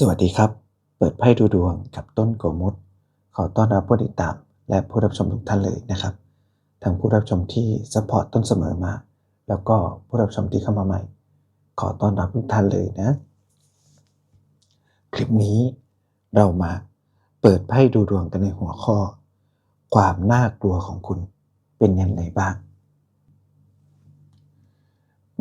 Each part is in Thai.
สวัสดีครับ เปิดไพ่ดูดวงกับต้นโกมุตขอต้อนรับผู้ติดตาม และผู้รับชมทุกท่านเลยนะครับทั้งผู้รับชมที่สปอร์ตต้นเสมอมา แล้วก็ผู้รับชมที่เข้ามาใหม่ ขอต้อนรับทุกท่านเลยนะ คลิปนี้เรามาเปิดไพ่ดูดวงกันในหัวข้อ ความน่ากลัวของคุณเป็นยังไงบ้าง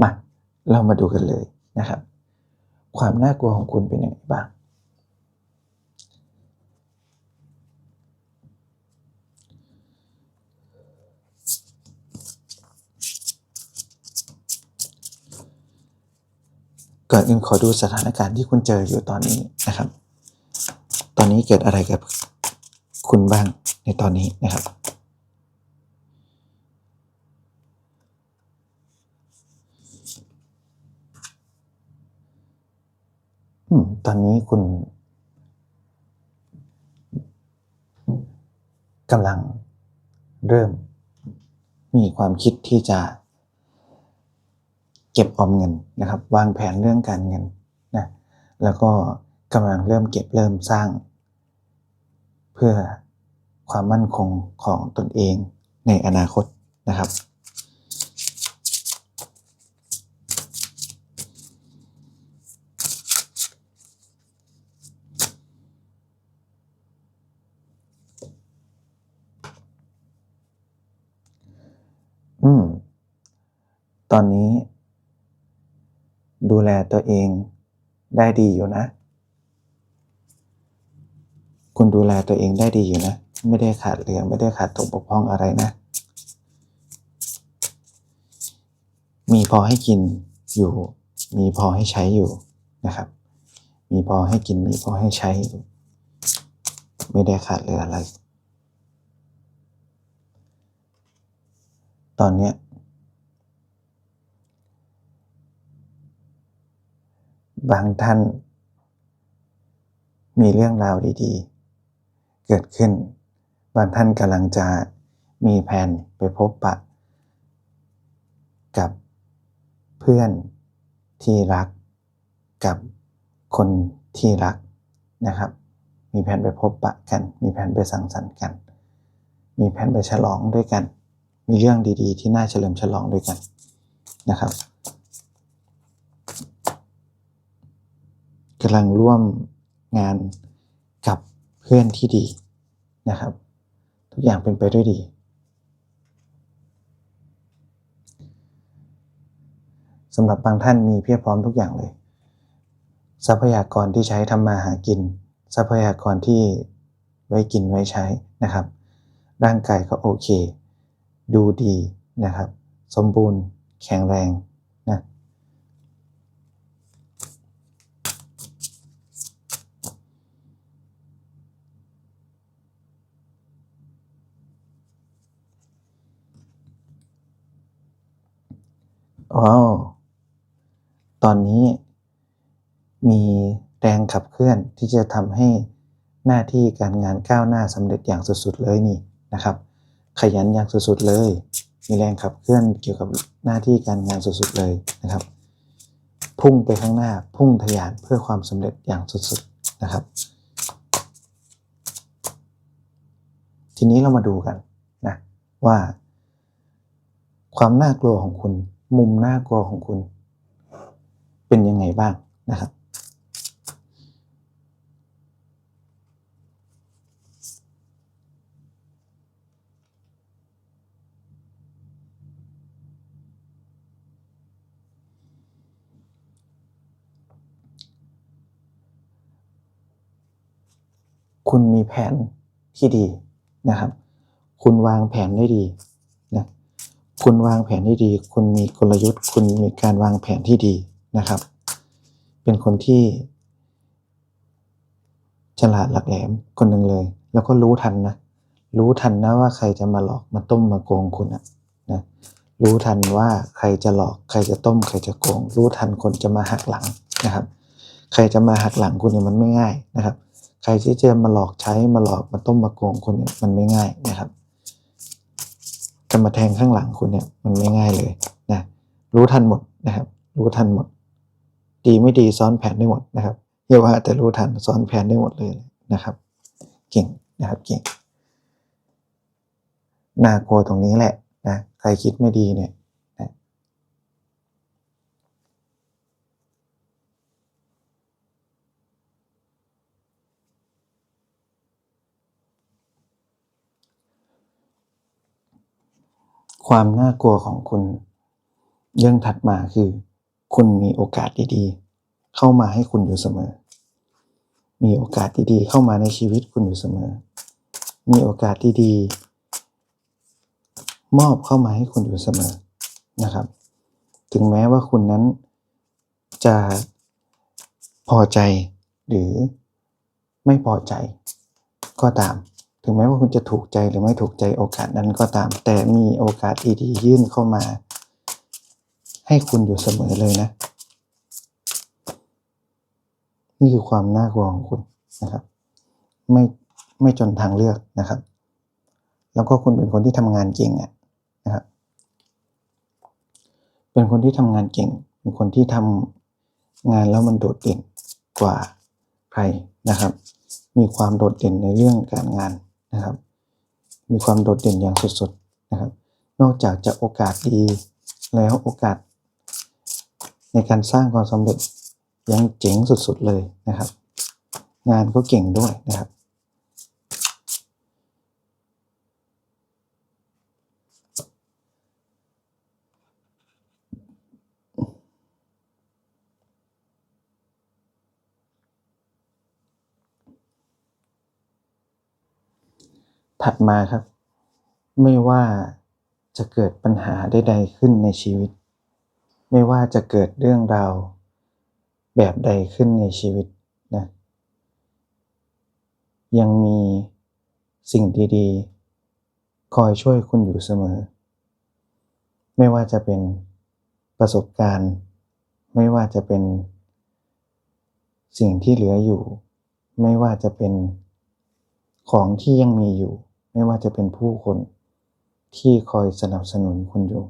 มา เรามาดูกันเลยนะครับ ความน่ากลัวของคุณเป็นยังไงบ้าง ก่อนอื่นขอดูสถานการณ์ที่คุณเจออยู่ตอนนี้นะครับ ตอนนี้เกิดอะไรกับคุณบ้างในตอนนี้นะครับ ตอนนี้คุณกำลังเริ่มมีความคิดที่จะเก็บออมเงินนะครับ วางแผนเรื่องการเงินนะแล้วก็กำลังเริ่มเก็บเริ่มสร้าง เพื่อความมั่นคงของตนเองในอนาคตนะครับ อืม ตอนนี้ ดูแลตัวเองได้ดีอยู่นะ คุณดูแลตัวเองได้ดีอยู่นะ ไม่ได้ขาดเหลือไม่ได้ขาดตกบกพร่องอะไรนะ มีพอให้กินอยู่ มีพอให้ใช้อยู่นะครับ มีพอให้กินมีพอให้ใช้อยู่ ไม่ได้ขาดเหลืออะไร ตอนเนี้ยบางท่าน มีเรื่องราวดีๆ เกิดขึ้น บางท่านกำลังจะมีแผนไปพบปะ กับเพื่อนที่รัก กับคนที่รักนะครับ มีแผนไปพบปะกัน มีแผนไปสังสรรค์กัน มีแผนไปฉลองด้วยกัน มีเรื่องดีๆ ที่น่าเฉลิมฉลองด้วยกันนะครับกำลังร่วมงานกับเพื่อนที่ดีนะครับ ทุกอย่างเป็นไปด้วยดี สำหรับบางท่านมีเพียบพร้อมทุกอย่างเลย ทรัพยากรที่ใช้ทำมาหากิน ทรัพยากรที่ไว้กินไว้ใช้นะครับ ร่างกายก็โอเค ดูดีนะครับ สมบูรณ์แข็งแรงนะว้าว ตอนนี้มีแรงขับเคลื่อนที่จะทำให้หน้าที่การงานก้าวหน้าสำเร็จอย่างสุดๆเลยนี่นะครับ ขยันอย่างสุดๆเลย มีแรงขับเคลื่อนเกี่ยวกับหน้าที่การงานสุดๆเลยนะครับ พุ่งไปข้างหน้าพุ่งทะยานเพื่อความสำเร็จอย่างสุดๆนะครับ ทีนี้เรามาดูกันนะว่า ความน่ากลัวของคุณ มุมน่ากลัวของคุณ เป็นยังไงบ้างนะครับ คุณมีแผนที่ดีนะครับ คุณวางแผนได้ดีนะคุณวางแผนได้ดี คุณมีกลยุทธ์ คุณมีการวางแผนที่ดีนะครับ เป็นคนที่ ฉลาดหลักแหลมคนหนึ่งเลย แล้วก็รู้ทันนะรู้ทันนะว่าใครจะมาหลอกมาต้มมาโกงคุณอะนะรู้ทันว่าใครจะหลอก ใครจะต้ม ใครจะโกง รู้ทันคนจะมาหักหลังนะครับ ใครจะมาหักหลังคุณเนี่ยมันไม่ง่ายนะครับ ใครที่จะมาหลอกใช้มาหลอกมาต้มมาโกงคุณเนี่ยมันไม่ง่ายนะครับจะมาแทงข้างหลังคุณเนี่ยมันไม่ง่ายเลยนะรู้ทันหมดนะครับ รู้ทันหมด ดีไม่ดีซ้อนแผนได้หมดนะครับอย่าว่าแต่รู้ทันซ้อนแผนได้หมดเลยนะครับ เก่งนะครับเก่งน่ากลัวตรงนี้แหละนะใครคิดไม่ดีเนี่ยนะ ความน่ากลัวของคุณ เรื่องถัดมาคือ คุณมีโอกาสดีๆ เข้ามาให้คุณอยู่เสมอ มีโอกาสดีๆ เข้ามาในชีวิตคุณอยู่เสมอ มีโอกาสดีๆ มอบเข้ามาให้คุณอยู่เสมอนะครับ ถึงแม้ว่าคุณนั้นจะพอใจหรือไม่พอใจก็ตาม ถึงแม้ว่าคุณจะถูกใจหรือไม่ถูกใจโอกาสนั้นก็ตาม แต่มีโอกาสดีๆยื่นเข้ามา ให้คุณอยู่เสมอเลยนะ นี่คือความน่ากลัวของคุณนะครับ ไม่ไม่จนทางเลือกนะครับ แล้วก็คุณเป็นคนที่ทำงานเก่งอะนะครับ เป็นคนที่ทำงานเก่ง เป็นคนที่ทำงานแล้วมันโดดเด่นกว่าใครนะครับ มีความโดดเด่นในเรื่องการงาน นะครับ มีความโดดเด่นอย่างสุดๆนะครับ นอกจากจะโอกาสดีแล้วโอกาส ในการสร้างความสำเร็จยังเจ๋งสุดๆเลยนะครับ งานก็เก่งด้วยนะครับ ถัดมาครับ ไม่ว่าจะเกิดปัญหาใดๆขึ้นในชีวิต ไม่ว่าจะเกิดเรื่องราว แบบใดขึ้นในชีวิตนะยังมีสิ่งดีๆ คอยช่วยคุณอยู่เสมอ ไม่ว่าจะเป็นประสบการณ์ ไม่ว่าจะเป็น สิ่งที่เหลืออยู่ ไม่ว่าจะเป็น ของที่ยังมีอยู่ ไม่ว่าจะเป็นผู้คน ที่คอยสนับสนุนคุณอยู่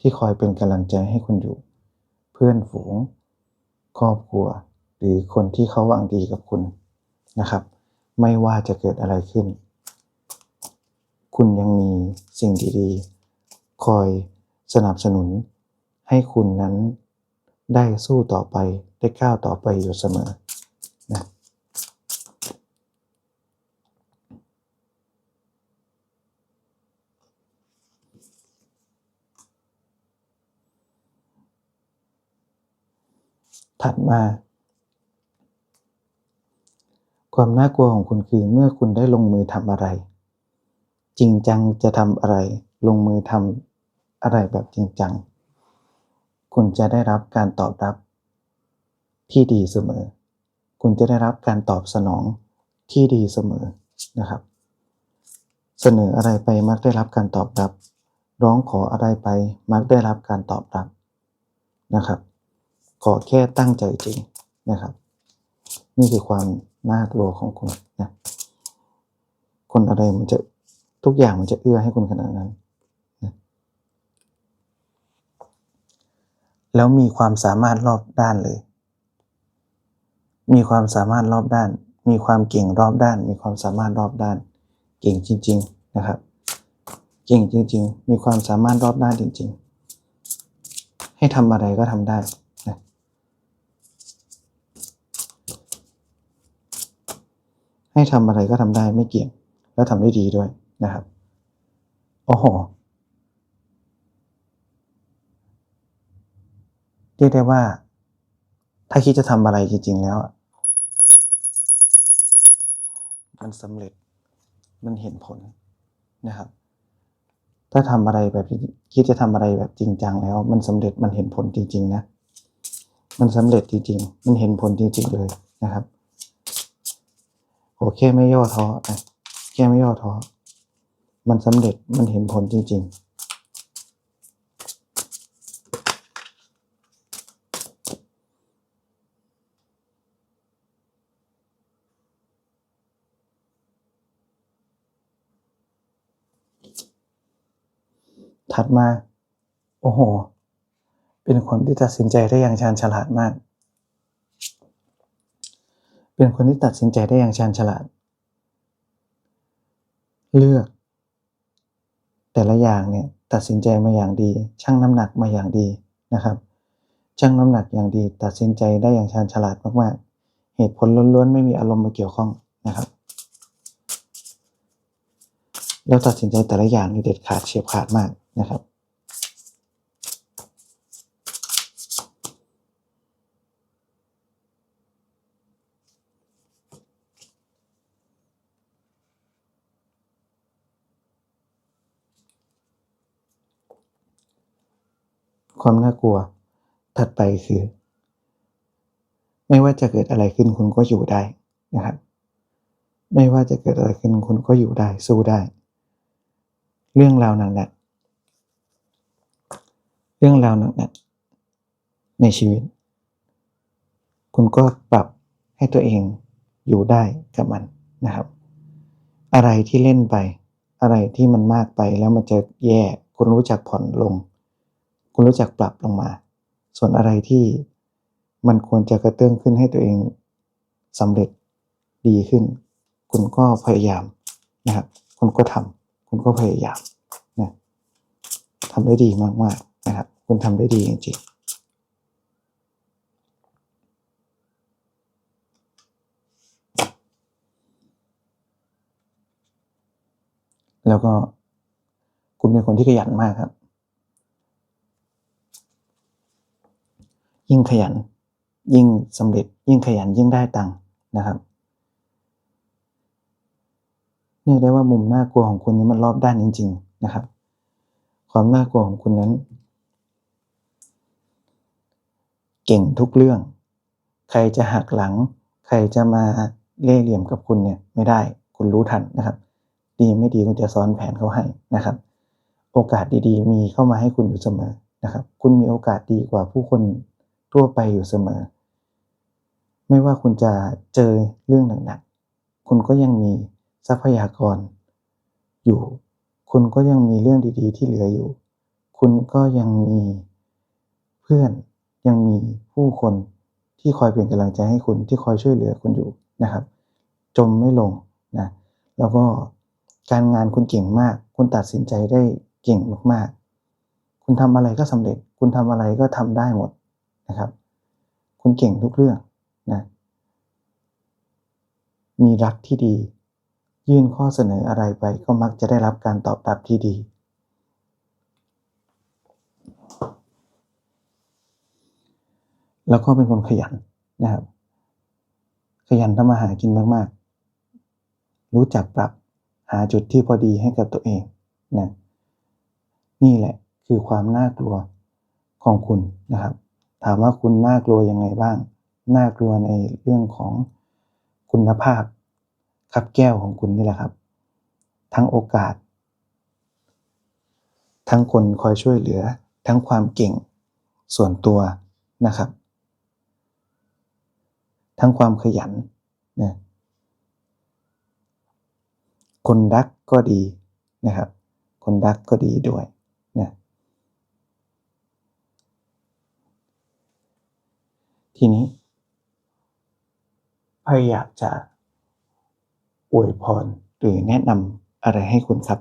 ที่คอยเป็นกำลังใจให้คุณอยู่ เพื่อนฝูง ครอบครัว หรือคนที่เขาหวังดีกับคุณนะครับ ไม่ว่าจะเกิดอะไรขึ้น คุณยังมีสิ่งดีๆ คอยสนับสนุนให้คุณนั้นได้สู้ต่อไปได้ก้าวต่อไปอยู่เสมอ ถัดมา ความน่ากลัวของคุณคือเมื่อคุณได้ลงมือทำอะไร จริงจังจะทำอะไร ลงมือทำอะไรแบบจริงจัง คุณจะได้รับการตอบรับที่ดีเสมอ คุณจะได้รับการตอบสนองที่ดีเสมอนะครับ เสนออะไรไปมักได้รับการตอบรับ ร้องขออะไรไปมักได้รับการตอบรับนะครับ ขอแค่ตั้งใจจริงนะครับ นี่คือความน่ากลัวของคุณนะคนอะไรมันจะทุกอย่างมันจะเอื้อให้คุณขนาดนั้นนะแล้วมีความสามารถรอบด้านเลย มีความสามารถรอบด้าน มีความเก่งรอบด้าน มีความสามารถรอบด้าน เก่งจริง ๆนะครับ เก่งจริง ๆ มีความสามารถรอบด้านจริง ๆ ให้ทำอะไรก็ทำได้ ให้ทำอะไรก็ทำได้ไม่เกี่ยง แล้วทำได้ดีด้วยนะครับโอ้โหเรียกได้ว่า ถ้าคิดจะทำอะไรจริง ๆ แล้วมันสำเร็จมันเห็นผลนะครับ ถ้าทำอะไรแบบคิดจะทำอะไรแบบจริงจังแล้ว มันสำเร็จมันเห็นผลจริง ๆ นะ มันสำเร็จจริง ๆ มันเห็นผลจริง ๆ เลยนะครับ โอแค่ไม่ย่อท้อนะแค่ไม่ย่อท้อมันสำเร็จมันเห็นผลจริง ๆถัดมา โอ้โห เป็นคนที่ตัดสินใจได้อย่างชาญฉลาดมาก เป็นคนที่ตัดสินใจได้อย่างชาญฉลาด เลือก แต่ละอย่างเนี่ยตัดสินใจมาอย่างดี ชั่งน้ำหนักมาอย่างดีนะครับชั่งน้ำหนักอย่างดี ตัดสินใจได้อย่างชาญฉลาดมากๆ เหตุผลล้วนๆ ไม่มีอารมณ์มาเกี่ยวข้องนะครับแล้วตัดสินใจแต่ละอย่างนี่เด็ดขาดเฉียบขาดมากนะครับ ความน่ากลัว ถัดไปคือ ไม่ว่าจะเกิดอะไรขึ้นคุณก็อยู่ได้นะครับ ไม่ว่าจะเกิดอะไรขึ้นคุณก็อยู่ได้สู้ได้ เรื่องราวหนักหนักเรื่องราวหนักหนักในชีวิต คุณก็ปรับให้ตัวเองอยู่ได้กับมันนะครับ อะไรที่เล่นไป อะไรที่มันมากไปแล้วมันจะแย่คุณรู้จักผ่อนลง คุณรู้จักปรับลงมา ส่วนอะไรที่มันควรจะกระเตื้องขึ้นให้ตัวเองสำเร็จดีขึ้น คุณก็พยายามนะครับคุณก็ทำคุณก็พยายามนะทำได้ดีมากๆนะครับ คุณทำได้ดีจริงๆแล้วก็คุณเป็นคนที่ขยันมากครับ ยิ่งขยัน ยิ่งสำเร็จ ยิ่งขยันยิ่งได้ตังค์นะครับเรียกได้ว่ามุมน่ากลัวของคุณนี้มันรอบด้านจริง ๆ นะครับ ความน่ากลัวของคุณนั้น เก่งทุกเรื่อง ใครจะหักหลัง ใครจะมาเล่เหลี่ยมกับคุณเนี่ยไม่ได้คุณรู้ทันนะครับ ดีไม่ดีคุณจะซ้อนแผนเขาให้นะครับ โอกาสดีๆ มีเข้ามาให้คุณอยู่เสมอนะครับ คุณมีโอกาสดีกว่าผู้คน ทั่วไปอยู่เสมอ ไม่ว่าคุณจะเจอเรื่องหนักๆ คุณก็ยังมีทรัพยากร อยู่ คุณก็ยังมีเรื่องดีๆ ที่เหลืออยู่ คุณก็ยังมีเพื่อน ยังมีผู้คนที่คอยเป็นกำลังใจให้คุณที่คอยช่วยเหลือคุณอยู่นะครับ จมไม่ลงนะ แล้วก็การงานคุณเก่งมาก คุณตัดสินใจได้เก่งมากๆ คุณทำอะไรก็สำเร็จ คุณทำอะไรก็ทำได้หมด นะครับ คุณเก่งทุกเรื่องนะมีรักที่ดี ยื่นข้อเสนออะไรไปก็มักจะได้รับการตอบรับที่ดี แล้วก็เป็นคนขยันนะครับ ขยันทำมาหากินมากๆ รู้จักปรับหาจุดที่พอดีให้กับตัวเองนะนี่แหละคือความน่ากลัวของคุณนะครับ ถามว่าคุณน่ากลัวยังไงบ้าง น่ากลัวในเรื่องของคุณภาพคับแก้วของคุณนี่แหละครับ ทั้งโอกาส ทั้งคนคอยช่วยเหลือ ทั้งความเก่ง ส่วนตัวนะครับ ทั้งความขยันนะคนรักก็ดีนะครับ คนรักก็ดีด้วยนะ ทีนี้พยอยากจะอวยพรหรือแนะนำอะไรให้คุณครับ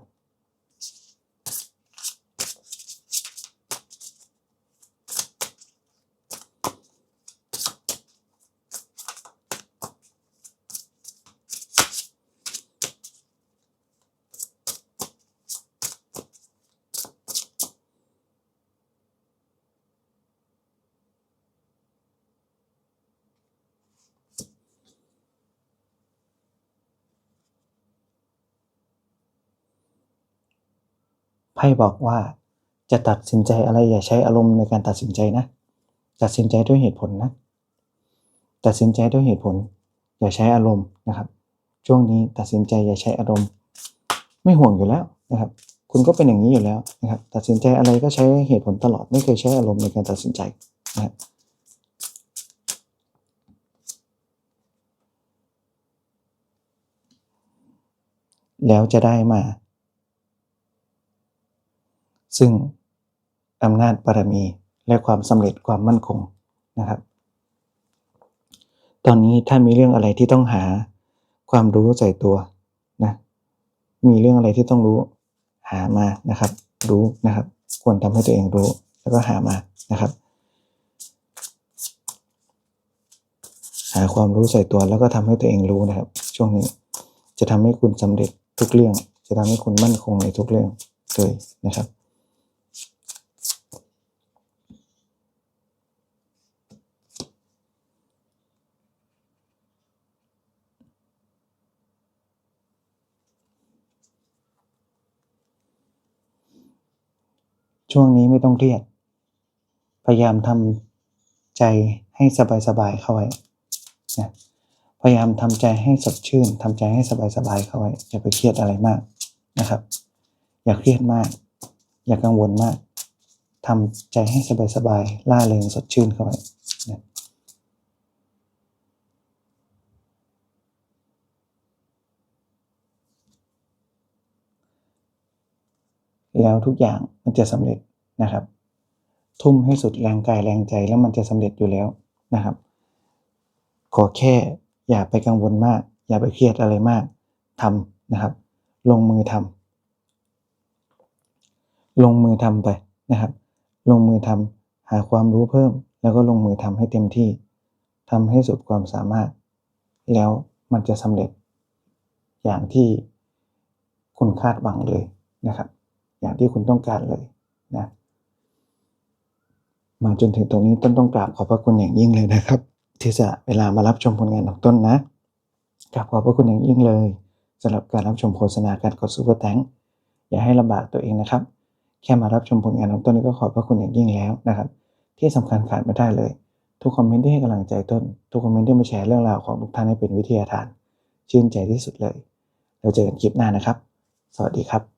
ไพ่บอกว่าจะตัดสินใจอะไรอย่าใช้อารมณ์ในการตัดสินใจนะ ตัดสินใจด้วยเหตุผลนะ ตัดสินใจด้วยเหตุผล อย่าใช้อารมณ์นะครับ ช่วงนี้ตัดสินใจอย่าใช้อารมณ์ ไม่ห่วงอยู่แล้วนะครับ คุณก็เป็นอย่างนี้อยู่แล้วนะครับ ตัดสินใจอะไรก็ใช้เหตุผลตลอด ไม่เคยใช้อารมณ์ในการตัดสินใจนะครับแล้วจะได้มา ซึ่งอำนาจบารมีและความสำเร็จความมั่นคงนะครับ ตอนนี้ถ้ามีเรื่องอะไรที่ต้องหาความรู้ใส่ตัวนะมีเรื่องอะไรที่ต้องรู้หามานะครับ รู้นะครับ ควรทำให้ตัวเองรู้แล้วก็หามานะครับ หาความรู้ใส่ตัวแล้วก็ทำให้ตัวเองรู้นะครับ ช่วงนี้จะทำให้คุณสำเร็จทุกเรื่อง จะทำให้คุณมั่นคงในทุกเรื่องเลยนะครับ ช่วงนี้ไม่ต้องเครียด พยายามทำใจให้สบายๆเข้าไว้นะพยายามทำใจให้สดชื่นทำใจให้สบายๆเข้าไว้อย่าไปเครียดอะไรมากนะครับ อย่าเครียดมาก อย่ากังวลมากทำใจให้สบายๆล่าเริงสดชื่นเข้าไว้นะ แล้วทุกอย่างมันจะสำเร็จนะครับ ทุ่มให้สุดแรงกายแรงใจแล้วมันจะสำเร็จอยู่แล้วนะครับ ขอแค่อย่าไปกังวลมาก อย่าไปเครียดอะไรมากทำนะครับ ลงมือทำลงมือทำไปนะครับ ลงมือทำหาความรู้เพิ่ม แล้วก็ลงมือทำให้เต็มที่ทำให้สุดความสามารถ แล้วมันจะสำเร็จ อย่างที่คุณคาดหวังเลยนะครับ อย่างที่คุณต้องการเลยนะมาจนถึงตรงนี้ต้นต้องกราบขอบพระคุณอย่างยิ่งเลยนะครับ ที่จะเวลามารับชมผลงานของต้นนะกราบขอบพระคุณอย่างยิ่งเลยสำหรับการรับชมโฆษณาการกดซูเปอร์แตงอย่าให้ลำบากตัวเองนะครับ แค่มารับชมผลงานของต้นนี่ก็ขอบพระคุณอย่างยิ่งแล้วนะครับ ที่สำคัญขาดไม่ได้เลย ทุกคอมเมนต์ที่ให้กำลังใจต้น ทุกคอมเมนต์ที่มาแชร์เรื่องราวของทุกท่านให้เป็นวิทยาทาน ชื่นใจที่สุดเลยเราเจอกันคลิปหน้านะครับ สวัสดีครับ